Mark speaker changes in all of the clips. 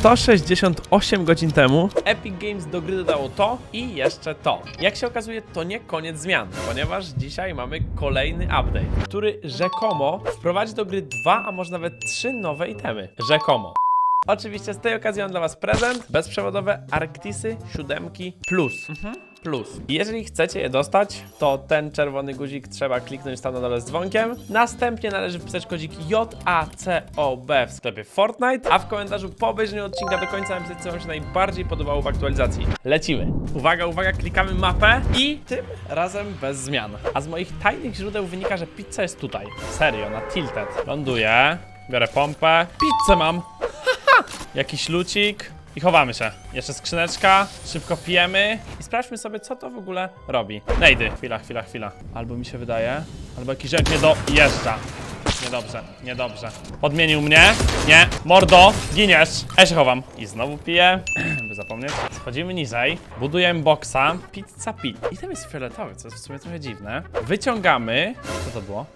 Speaker 1: 168 godzin temu Epic Games do gry dodało to i jeszcze to. Jak się okazuje, to nie koniec zmian, ponieważ dzisiaj mamy kolejny update, który rzekomo wprowadzi do gry dwa, a może nawet trzy nowe itemy. Rzekomo. Oczywiście z tej okazji mam dla Was prezent. Bezprzewodowe Arctisy 7 Plus. Mhm. Plus. Jeżeli chcecie je dostać, to ten czerwony guzik trzeba kliknąć tam na dole z dzwonkiem. Następnie należy wpisać kodzik JACOB w sklepie Fortnite, a w komentarzu po obejrzeniu odcinka do końca napisać, co Wam się najbardziej podobało w aktualizacji. Lecimy. Uwaga, uwaga, klikamy mapę i tym razem bez zmian. A z moich tajnych źródeł wynika, że pizza jest tutaj. Serio, na Tilted. Ląduję, biorę pompę. Pizzę mam! Jakiś lucik i chowamy się. Jeszcze skrzyneczka, szybko pijemy i sprawdźmy sobie, co to w ogóle robi. Nejdy. Chwila, chwila, chwila. Albo mi się wydaje, albo jakiś rzek mnie dojeżdża. Niedobrze, niedobrze. Podmienił mnie. Nie. Mordo, giniesz. Ja się chowam. I znowu piję, by zapomnieć. Schodzimy niżej. Budujemy boksa. Pizza pit. I tam jest fioletowy, co jest w sumie trochę dziwne. Wyciągamy. Co to było?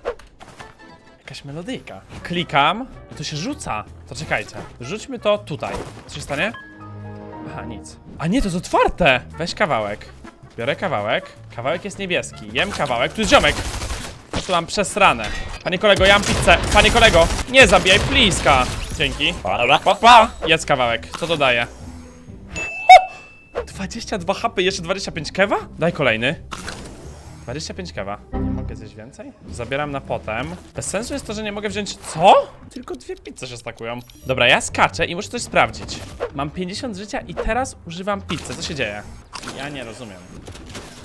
Speaker 1: Jakaś melodyjka. Klikam i to się rzuca. To czekajcie. Rzućmy to tutaj. Co się stanie? Aha, nic. A nie, to jest otwarte! Weź kawałek. Biorę kawałek. Kawałek jest niebieski. Jem kawałek. Tu jest ziomek! No tu mam przesrane. Panie kolego, ja mam pizzę. Panie kolego, nie zabijaj, pliska. Dzięki. Pa, pa. Jedz kawałek. Co to daje? 22 HP, jeszcze 25 kewa? Daj kolejny. 25 kawa. Nie mogę zjeść więcej? Zabieram na potem. Bez sensu jest to, że nie mogę wziąć... Co? Tylko dwie pizze się stakują. Dobra, ja skaczę i muszę coś sprawdzić. Mam 50 życia i teraz używam pizzy. Co się dzieje? Ja nie rozumiem.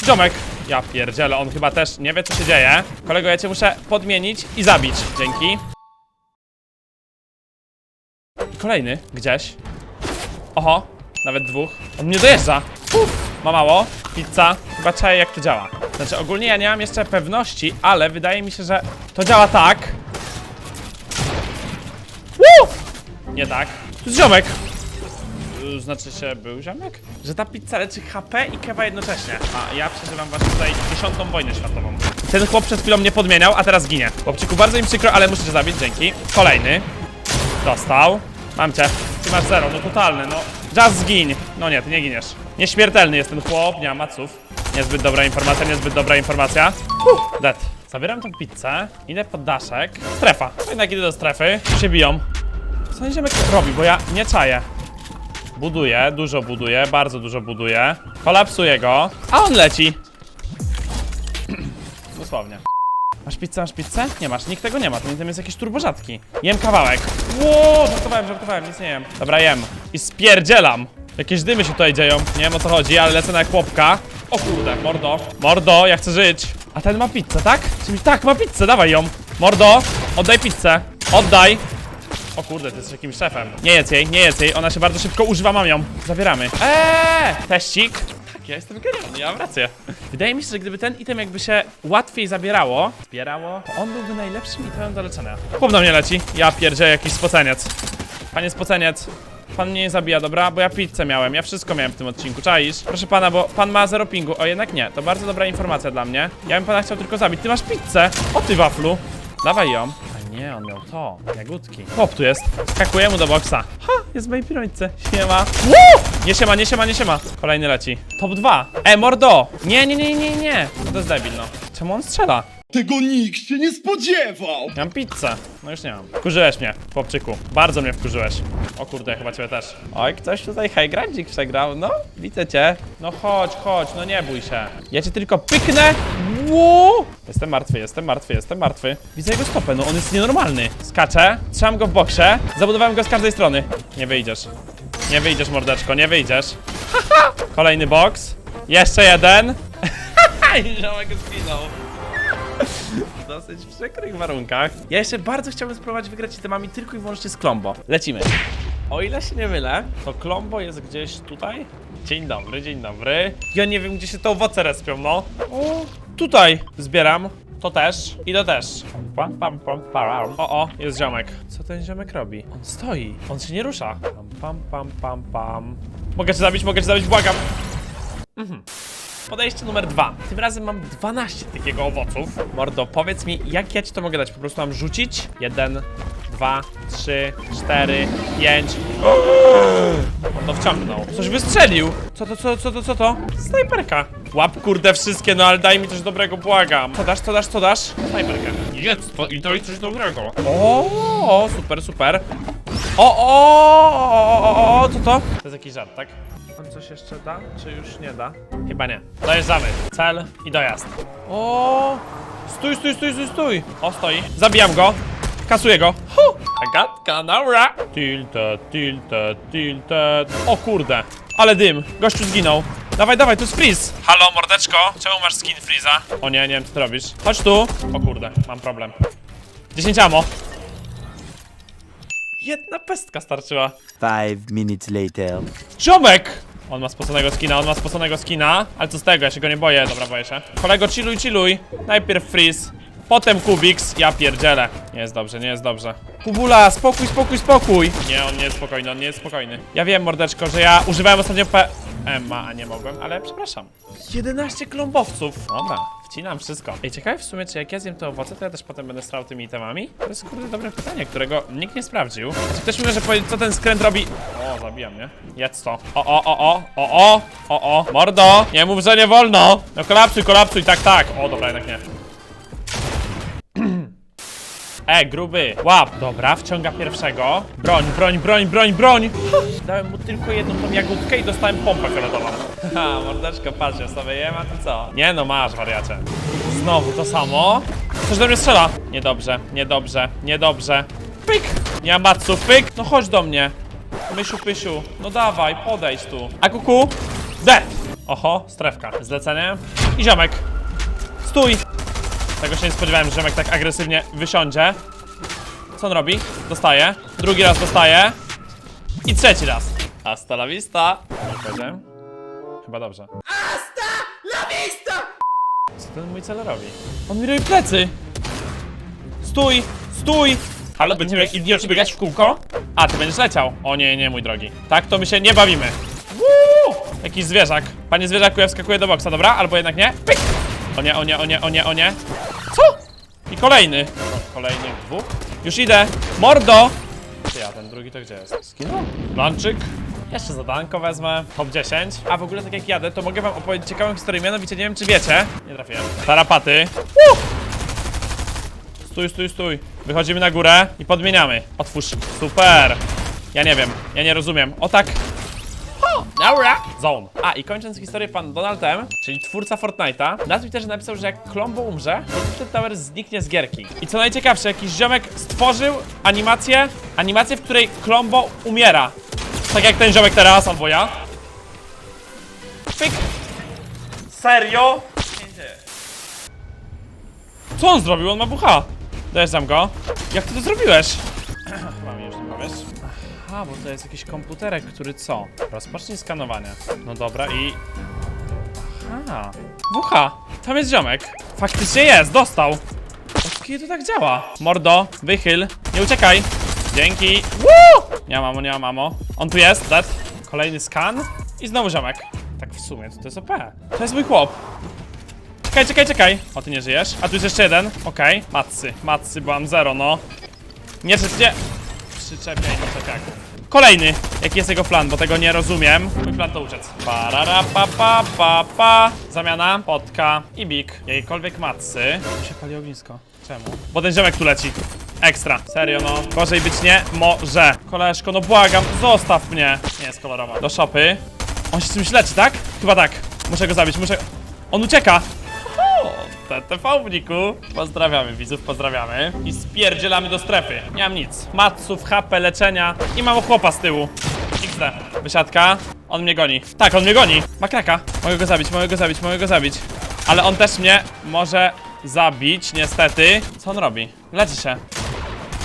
Speaker 1: Ziomek! Ja pierdzielę, on chyba też nie wie, co się dzieje. Kolego, ja cię muszę podmienić i zabić. Dzięki. Kolejny, gdzieś. Oho, nawet dwóch. On mnie dojeżdża. Uf, ma mało. Pizza. Chyba czaję jak to działa. Znaczy ogólnie ja nie mam jeszcze pewności, ale wydaje mi się, że to działa tak. Woo! Nie tak. Tu ziomek. Y, Znaczy się, był ziomek? Że ta pizza leczy HP i kewa jednocześnie. A ja przeżywam właśnie tutaj dziesiątą wojnę światową. Ten chłop przed chwilą mnie podmieniał, a teraz ginie. Chłopczyku, bardzo mi przykro, ale muszę cię zabić, dzięki. Kolejny. Dostał. Mam cię. Ty masz zero, no totalny, no. Just zgiń. No nie, ty nie giniesz. Nieśmiertelny jest ten chłop, nie ma maców. Niezbyt dobra informacja, niezbyt dobra informacja. Uff, dead. Zabieram tą pizzę, idę pod daszek. Strefa. No Jednak idę do strefy, się biją. Co ten ziomek robi, bo ja nie czaję. Buduję, dużo buduję, bardzo dużo buduję. Kolapsuję go, a on leci. Dosłownie. Masz pizzę, masz pizzę? Nie masz, nikt tego nie ma, ten item jest jakiś turborzadki. Jem kawałek. Ło, żartowałem, żartowałem, nic nie jem. Dobra, jem. I spierdzielam. Jakieś dymy się tutaj dzieją, nie wiem o co chodzi, ale lecę na chłopka. O kurde, mordo. Mordo, ja chcę żyć. A ten ma pizzę, tak? Czyli tak, ma pizzę, dawaj ją. Mordo, oddaj pizzę. Oddaj. O kurde, ty jesteś jakimś szefem. Nie jedz jej, nie jedz jej, ona się bardzo szybko używa, mam ją. Zabieramy. Eee, teścik. Tak, ja jestem genialny, ja mam rację. Wydaje mi się, że gdyby ten item jakby się łatwiej zabierało, zbierało, to on byłby najlepszym itemem do leczenia. Chłop na mnie leci. Ja pierdzie jakiś spoceniec. Panie spoceniec. Pan mnie nie zabija, dobra? Bo ja pizzę miałem, ja wszystko miałem w tym odcinku, czaisz? Proszę pana, bo pan ma zero pingu, o jednak nie, to bardzo dobra informacja dla mnie. Ja bym pana chciał tylko zabić, ty masz pizzę! O ty waflu! Dawaj ją. A nie, on miał to, jagódki. Chłop tu jest, skakuję mu do boksa. Ha, jest w mojej pirońce, siema. Woo! Nie siema, nie siema, nie siema. Kolejny leci. Top 2. E, mordo! Nie, nie, nie, nie, nie. To jest debil, no. Czemu on strzela?
Speaker 2: Tego nikt się nie spodziewał!
Speaker 1: Ja Mam pizzę. No już nie mam. Wkurzyłeś mnie, chłopczyku. Bardzo mnie wkurzyłeś. O kurde, chyba ciebie też. Oj, ktoś tutaj hejgrandzik przegrał. No, widzę cię. No chodź, chodź, no nie bój się. Ja cię tylko pyknę. Ło! Jestem martwy, jestem martwy, jestem martwy. Widzę jego stopę, no on jest nienormalny. Skaczę, trzymam go w boksie, zabudowałem go z każdej strony. Nie wyjdziesz. Nie wyjdziesz, mordeczko, nie wyjdziesz. Haha! Kolejny boks. Jeszcze jeden. I ziomek zginął dosyć przykrych warunkach. Ja jeszcze bardzo chciałbym spróbować wygrać itemami tylko i wyłącznie z Klombo. Lecimy. O ile się nie mylę, to Klombo jest gdzieś tutaj. Dzień dobry, dzień dobry. Ja nie wiem, gdzie się te owoce respią, no. O, tutaj zbieram. To też i to też. Pam, pam, pam, pam. O, o, jest ziomek. Co ten ziomek robi? On stoi. On się nie rusza. Pam, pam, pam, pam, pam. Mogę cię zabić, mogę cię zabić, błagam. Podejście numer dwa. Tym razem mam 12 takiego owoców. Mordo, powiedz mi, jak ja ci to mogę dać? Po prostu mam rzucić? Jeden, dwa, trzy, cztery, pięć. On to wciągnął. Coś wystrzelił. Co to, co, co to, co to? Snajperka. Łap kurde wszystkie, no ale daj mi coś dobrego, błagam. Co dasz, co dasz, co dasz? Snajperkę. Jedz to i to jest coś dobrego. O, super, super. O, o, o, o, o, o, co to? To jest jakiś żart, tak? On coś jeszcze da, czy już nie da? Chyba nie. Dojeżdżamy. Cel i dojazd. O! Stój, stój, stój, stój, stój! O, stoi. Zabijam go. Kasuję go. Hu! Agatka, dobra. Tilted, tilted, tilted. O kurde. Ale dym. Gościu zginął. Dawaj, dawaj, tu jest freeze. Halo, mordeczko. Czemu masz skin freeza? O nie, nie wiem co ty robisz. Chodź tu. O kurde, mam problem. 10 amo. Jedna pestka starczyła.
Speaker 3: Five minutes later.
Speaker 1: Ziomek! On ma spoconego skina, on ma spoconego skina. Ale co z tego, ja się go nie boję. Dobra, boję się. Kolego, chilluj, chilluj. Najpierw freeze, potem Kubiks. Ja pierdzielę. Nie jest dobrze, nie jest dobrze. Kubula, spokój, spokój, spokój. Nie, on nie jest spokojny, on nie jest spokojny. Ja wiem, mordeczko, że ja używałem ostatnio P... Emma, a nie mogłem, ale przepraszam. 11 klombowców. Dobra, wcinam wszystko. Ej, ciekawe w sumie, czy jak ja zjem te owoce, to ja też potem będę strał tymi itemami? To jest kurde dobre pytanie, którego nikt nie sprawdził. Czy ktoś mi może powiedzieć, co ten skręt robi? O, zabijam, nie? Jedz to. O, o, o, o, o, o, o, o, mordo! Nie mów, że nie wolno! No kolapsuj, kolapsuj, tak, tak. O, dobra, jednak nie. E, gruby, łap. Dobra, wciąga pierwszego. Broń, broń, broń, broń, broń. Dałem mu tylko jedną tą jagódkę i dostałem pompę fioletową. Ha, mordeczko, patrz, ja sobie jem, a ty co? Nie no, masz, wariacie. Znowu to samo. Coś do mnie strzela. Niedobrze, niedobrze, niedobrze. Pyk! Nie mam maców, pyk! No chodź do mnie. Mysiu, pysiu. No dawaj, podejdź tu. A kuku? De! Oho, strefka. Zlecenie. I ziomek. Stój! Tego się nie spodziewałem, że ziomek tak agresywnie wysiądzie. Co on robi? Dostaje. Drugi raz dostaje. I trzeci raz. Hasta la vista. Powiedziałem? Chyba dobrze. Hasta la vista! Co ten mój cel robi? On mi robi plecy. Stój! Stój! Ale będziemy jak idioci biegać w kółko? A, ty będziesz leciał. O nie, nie, mój drogi. Tak to my się nie bawimy. Woo! Jakiś zwierzak. Panie zwierzaku, ja wskakuję do boksa, dobra? Albo jednak nie? Pyk! O nie, o nie, o nie, o nie, o nie. Co? I kolejny. O, kolejnych dwóch. Już idę. Mordo! Ty, a ten drugi to gdzie jest? Skinął? Lanczyk. Jeszcze zadanko wezmę. Top 10. A w ogóle tak jak jadę, to mogę wam opowiedzieć ciekawą historię. Mianowicie nie wiem czy wiecie. Nie trafiłem. Tarapaty. Uh! Stój, stój, stój. Wychodzimy na górę i podmieniamy. Otwórz. Super. Ja nie wiem. Ja nie rozumiem. O tak. Dobra. Zone. A i kończąc historię, pan Donald M., czyli twórca Fortnite'a, na Twitterze napisał, że jak Klombo umrze, to Tower zniknie z gierki. I co najciekawsze, jakiś ziomek stworzył animację, animację, w której Klombo umiera. Tak jak ten ziomek teraz, albo ja. Pyk. Serio? Co on zrobił? On ma bucha. Dojeżdżam go. Jak ty to zrobiłeś? Chyba już nie powiesz. Aha, bo to jest jakiś komputerek, który co? Rozpocznij skanowanie. No dobra i... Aha. Bucha. Tam jest ziomek. Faktycznie jest, dostał. Od kiedy to tak działa? Mordo, wychyl. Nie uciekaj. Dzięki. Woo! Nie mam, nie mam mamo. On tu jest, dead. Kolejny skan. I znowu ziomek. Tak w sumie, to, to jest OP. To jest mój chłop. Czekaj, czekaj, czekaj. O, ty nie żyjesz. A tu jest jeszcze jeden. Okej. Matcy. Matcy, byłam zero, no. Nie, nie. Przyczepiaj do czepiaków. Kolejny. Jaki jest jego plan, bo tego nie rozumiem. Mój plan to uciec. Parara pa pa pa pa. Zamiana, potka i bik. Jakiejkolwiek matcy. Tu się pali ognisko. Czemu? Bo ten ziomek tu leci. Ekstra. Serio, no. Gorzej być nie może. Koleżko, no błagam, zostaw mnie. Nie jest kolorowa. Do szopy. On się czymś leczy, tak? Chyba tak. Muszę go zabić, muszę... On ucieka. O, TTV w niku. Pozdrawiamy widzów, pozdrawiamy. I spierdzielamy do strefy. Nie mam nic. Matsów, HP, leczenia i mam chłopa z tyłu. XD. Wysiadka. On mnie goni. Tak, on mnie goni. Ma kraka. Mogę go zabić, mogę go zabić, mogę go zabić. Ale on też mnie może zabić, niestety. Co on robi? Leczy się.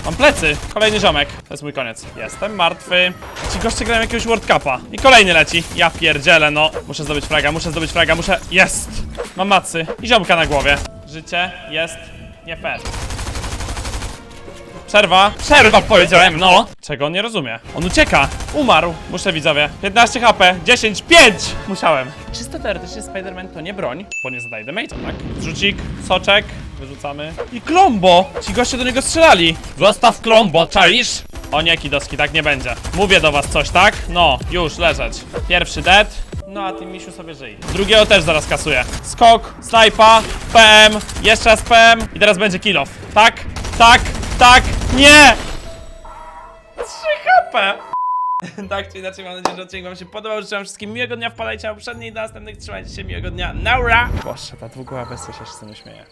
Speaker 1: Mam plecy. Kolejny ziomek. To jest mój koniec. Jestem martwy. Ci goście grają jakiegoś World Cupa. I kolejny leci. Ja pierdzielę, no. Muszę zdobyć fraga, muszę zdobyć fraga, muszę... Jest! Mam macy. I ziomka na głowie. Życie jest nie fair. Przerwa. Przerwa powiedziałem, no. Czego on nie rozumie? On ucieka. Umarł. Muszę widzowie. 15 HP. 10. 5! Musiałem. Czysto teoretycznie Spider-Man to nie broń, bo nie zadaje damage'a, tak? Zrzucik, soczek. Wyrzucamy. I Klombo! Ci goście do niego strzelali. Zostaw Klombo, czaisz? O nie, Kidoski, tak nie będzie. Mówię do was coś, tak? No, już, leżeć. Pierwszy dead. No a ty misiu sobie żyj. Drugiego też zaraz kasuję. Skok, snajpa, PM, jeszcze raz PM i teraz będzie kill off. Tak, tak, tak, nie! 3 HP! tak czy inaczej, mam nadzieję, że odcinek wam się podobał. Życzę wam wszystkim miłego dnia, wpadajcie na poprzednie i do następnych. Trzymajcie się, miłego dnia. Naura! Boże, ta dwugłowa bestia się z tym śmieje.